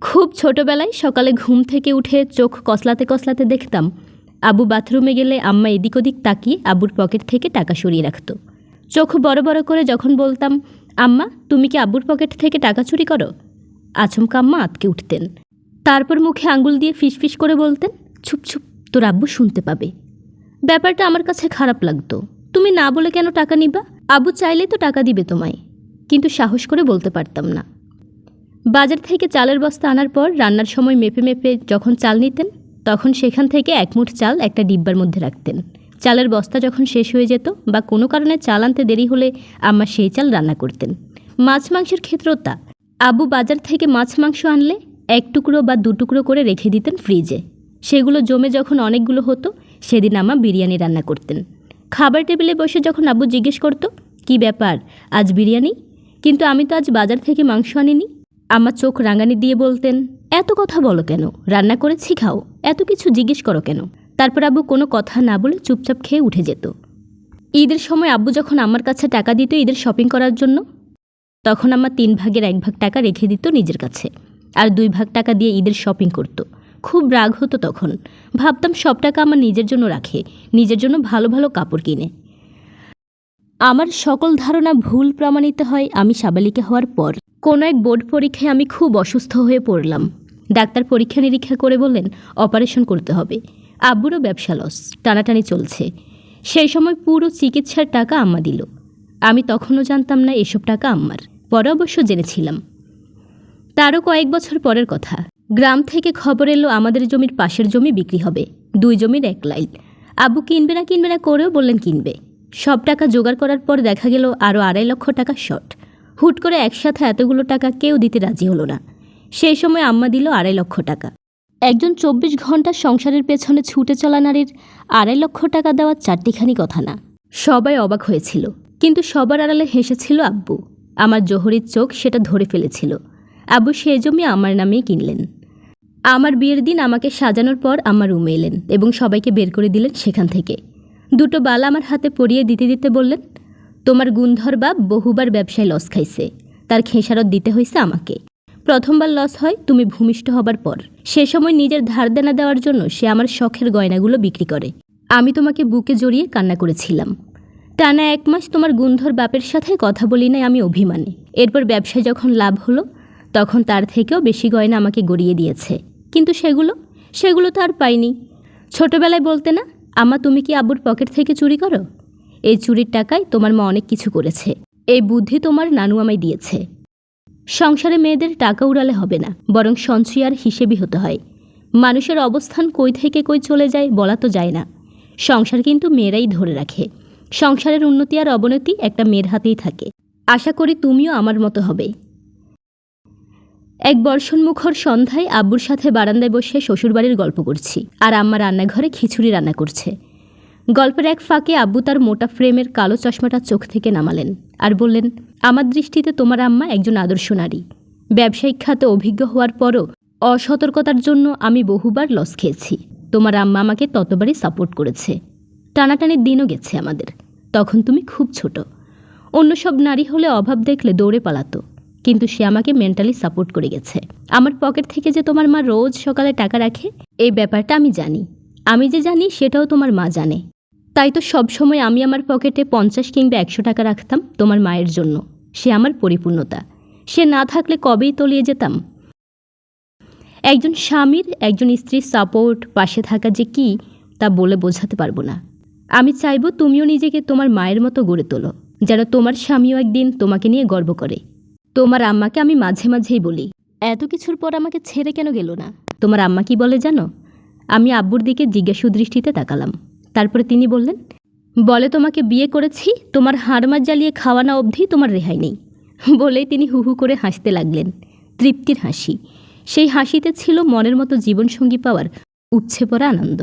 খুব ছোটবেলায় সকালে ঘুম থেকে উঠে চোখ কসলাতে কসলাতে দেখতাম, আবু বাথরুমে গেলে আম্মা এদিক ওদিক তাকিয়ে আবুর পকেট থেকে টাকা সরিয়ে রাখত। চোখ বড় বড় করে যখন বলতাম, আম্মা, তুমি কি আবুর পকেট থেকে টাকা চুরি করো? আচমকা আম্মা আতকে উঠতেন। তারপর মুখে আঙ্গুল দিয়ে ফিসফিস করে বলতেন ছুপ ছুপ তোর আব্বু শুনতে পাবে। ব্যাপারটা আমার কাছে খারাপ লাগতো। তুমি না বলে কেন টাকা নিবা? আবু চাইলেই তো টাকা দিবে তোমায়। কিন্তু সাহস করে বলতে পারতাম না। বাজার থেকে চালের বস্তা আনার পর রান্নার সময় মেপে মেপে যখন চাল নিতেন, তখন সেখান থেকে এক মুঠ চাল একটা ডিব্বার মধ্যে রাখতেন। চালের বস্তা যখন শেষ হয়ে যেত বা কোনো কারণে চাল আনতে দেরি হলে আম্মা সেই চাল রান্না করতেন। মাছ মাংসের ক্ষেত্রেও তা। আবু বাজার থেকে মাছ মাংস আনলে এক টুকরো বা দু টুকরো করে রেখে দিতেন ফ্রিজে। সেগুলো জমে যখন অনেকগুলো হতো, সেদিন আমা বিরিয়ানি রান্না করতেন। খাবার টেবিলে বসে যখন আব্বু জিজ্ঞেস করতো, কি ব্যাপার? আজ বিরিয়ানি? কিন্তু আমি তো আজ বাজার থেকে মাংস আনিনি। আমার চোখ রাঙানি দিয়ে বলতেন, এত কথা বলো কেন? রান্না করেছি, খাও। এত কিছু জিজ্ঞেস করো কেন? তারপর আব্বু কোনো কথা না বলে চুপচাপ খেয়ে উঠে যেত। ঈদের সময় আব্বু যখন আমার কাছে টাকা দিত ঈদের শপিং করার জন্য, তখন আমার তিন ভাগের এক ভাগ টাকা রেখে দিত নিজের কাছে, আর দুই ভাগ টাকা দিয়ে ঈদের শপিং করত। খুব রাগ হতো তখন। ভাবতাম সব টাকা আমার নিজের জন্য রাখে, নিজের জন্য ভালো ভালো কাপড় কিনে। আমার সকল ধারণা ভুল প্রমাণিত হয় আমি সাবালিকা হওয়ার পর। কোনো এক বোর্ড পরীক্ষায় আমি খুব অসুস্থ হয়ে পড়লাম। ডাক্তার পরীক্ষা নিরীক্ষা করে বললেন, অপারেশন করতে হবে। আব্বুরও ব্যবসা লস, টানাটানি চলছে। সেই সময় পুরো চিকিৎসার টাকা আম্মা দিল। আমি তখনও জানতাম না এসব টাকা আম্মার। পরে অবশ্য জেনেছিলাম। তারও কয়েক বছর পরের কথা। গ্রাম থেকে খবর এলো আমাদের জমির পাশের জমি বিক্রি হবে। দুই জমির এক লাইন। আব্বু কিনবে না কিনবে না করেও বললেন কিনবে। সব টাকা জোগাড় করার পর দেখা গেল আরও আড়াই লক্ষ টাকা শর্ট। হুট করে একসাথে এতগুলো টাকা কেউ দিতে রাজি হলো না। সেই সময় আম্মা দিল আড়াই লক্ষ টাকা। একজন চব্বিশ ঘণ্টা সংসারের পেছনে ছুটে চলা নারীর আড়াই লক্ষ টাকা দেওয়ার চারটিখানি কথা না। সবাই অবাক হয়েছিল, কিন্তু সবার আড়ালে হেসেছিল আব্বু। আমার জহরির চোখ সেটা ধরে ফেলেছিল। আব্বু সে জমি আমার নামেই কিনলেন। আমার বিয়ের দিন আমাকে সাজানোর পর আমার রুমে এলেন এবং সবাইকে বের করে দিলেন সেখান থেকে। দুটো বালা আমার হাতে পরিয়ে দিতে দিতে বললেন তোমার গুণধর বাপ বহুবার ব্যবসায় লস খাইছে। তার খেসারত দিতে হয়েছে আমাকে। প্রথমবার লস হয়, তুমি ভূমিষ্ঠ হবার পর। সে সময় নিজের ধার দেনা দেওয়ার জন্য সে আমার শখের গয়নাগুলো বিক্রি করে। আমি তোমাকে বুকে জড়িয়ে কান্না করেছিলাম। টানা এক মাস তোমার গুণধর বাপের সাথে কথা বলি নাই আমি অভিমানে। এরপর ব্যবসায় যখন লাভ হলো, তখন তার থেকেও বেশি গয়না আমাকে গড়িয়ে দিয়েছে। কিন্তু সেগুলো সেগুলো তো আর পাইনি। ছোটবেলায় বলতে না আমা তুমি কি আব্বুর পকেট থেকে চুরি করো? এই চুরির টাকায় তোমার মা অনেক কিছু করেছে। এই বুদ্ধি তোমার নানু আমায় দিয়েছে। সংসারে মেয়েদের টাকা উড়ালে হবে না, বরং সঞ্চয় আর হিসেবই হতে হয়। মানুষের অবস্থান কই থেকে কই চলে যায় বলা তো যায় না। সংসার কিন্তু মেয়েরাই ধরে রাখে। সংসারের উন্নতি আর অবনতি একটা মেয়ের হাতেই থাকে। আশা করি তুমিও আমার মতো হবে। এক বর্ষণমুখর সন্ধ্যায় আব্বুর সাথে বারান্দায় বসে শ্বশুরবাড়ির গল্প করছি, আর আম্মা রান্নাঘরে খিচুড়ি রান্না করছে। গল্পের এক ফাঁকে আব্বু তার মোটা ফ্রেমের কালো চশমাটা চোখ থেকে নামালেন আর বললেন, আমার দৃষ্টিতে তোমার আম্মা একজন আদর্শ নারী। ব্যবসায়িক খাতে অভিজ্ঞ হওয়ার পরও অসতর্কতার জন্য আমি বহুবার লস খেয়েছি। তোমার আম্মা আমাকে ততবারই সাপোর্ট করেছে। টানাটানির দিনও গেছে আমাদের। তখন তুমি খুব ছোট। অন্য সব নারী হলে অভাব দেখলে দৌড়ে পালাতো। কিন্তু সে আমাকে মেন্টালি সাপোর্ট করে গেছে। আমার পকেট থেকে যে তোমার মা রোজ সকালে টাকা রাখে, এই ব্যাপারটা আমি জানি। আমি যে জানি, সেটাও তোমার মা জানে। তাই তো সবসময় আমি আমার পকেটে পঞ্চাশ কিংবা একশো টাকা রাখতাম তোমার মায়ের জন্য। সে আমার পরিপূর্ণতা। সে না থাকলে কবেই তলিয়ে যেতাম? একজন স্বামীর, একজন স্ত্রীর সাপোর্ট পাশে থাকা যে কি, তা বলে বোঝাতে পারব না। আমি চাইব তুমিও নিজেকে তোমার মায়ের মতো গড়ে তোলো, যেন তোমার স্বামীও একদিন তোমাকে নিয়ে গর্ব করে। তোমার আম্মাকে আমি মাঝে মাঝেই বলি, এত কিছুর পর আমাকে ছেড়ে কেন গেল না? তোমার আম্মা কি বলে জানো? আমি আব্বুর দিকে জিজ্ঞাসু দৃষ্টিতে তাকালাম। তারপরে তিনি বললেন, বলে তোমাকে বিয়ে করেছি, তোমার হাড়মার জ্বালিয়ে খাওয়ানো অবধি তোমার রেহাই নেই। বলেই তিনি হুহু করে হাসতে লাগলেন, তৃপ্তির হাসি। সেই হাসিতে ছিল মনের মতো জীবনসঙ্গী পাওয়ার উপছে পড়া আনন্দ।